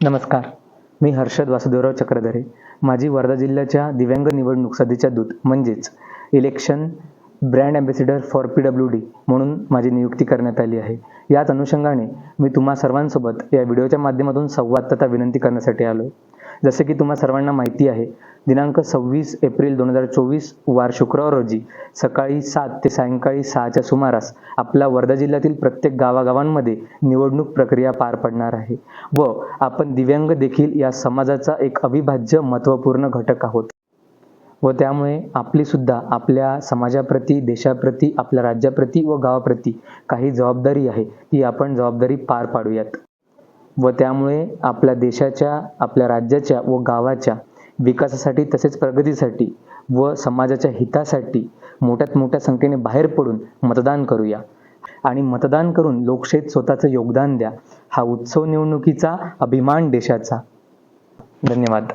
नमस्कार. मी हर्षद वासुदेवराव चक्रधरे. माझी वर्धा जिल्ह्याच्या दिव्यांग निवडणूक सध्याच्या दूत म्हणजेच election brand ambassador for P W D म्हणून माझी नियुक्ती करण्यात आली आहे. याच अनुषंगाने मी तुम्हा सर्वांसोबत या व्हिडिओच्या माध्यमातून संवाद तथा विनंती करण्यासाठी आलो जसे की तुम्हा सर्वांना माहिती आहे दिनांक सव्वीस एप्रिल दोन हजार चोवीस वार शुक्रवार रोजी सकाळी सात ते सायंकाळी सहाच्या सुमारास आपल्या वर्धा जिल्ह्यातील प्रत्येक गावागावांमध्ये निवडणूक प्रक्रिया पार पडणार आहे व आपण दिव्यांग देखील या समाजाचा एक अविभाज्य महत्त्वपूर्ण घटक आहोत. व त्यामुळे आपली सुद्धा आपल्या समाजाप्रती देशाप्रती आपल्या राज्याप्रती व गावाप्रती काही जबाबदारी आहे ती आपण जबाबदारी पार पाडूयात. व त्यामुळे आपल्या देशाच्या आपल्या राज्याच्या व गावाच्या विकासासाठी तसेच प्रगतीसाठी व समाजाच्या हितासाठी मोठ्यात मोठ्या संख्येने बाहेर पडून मतदान करूया. आणि मतदान करून लोकशाहीत स्वतःचं योगदान द्या. हा उत्सव निवडणुकीचा अभिमान देशाचा. धन्यवाद.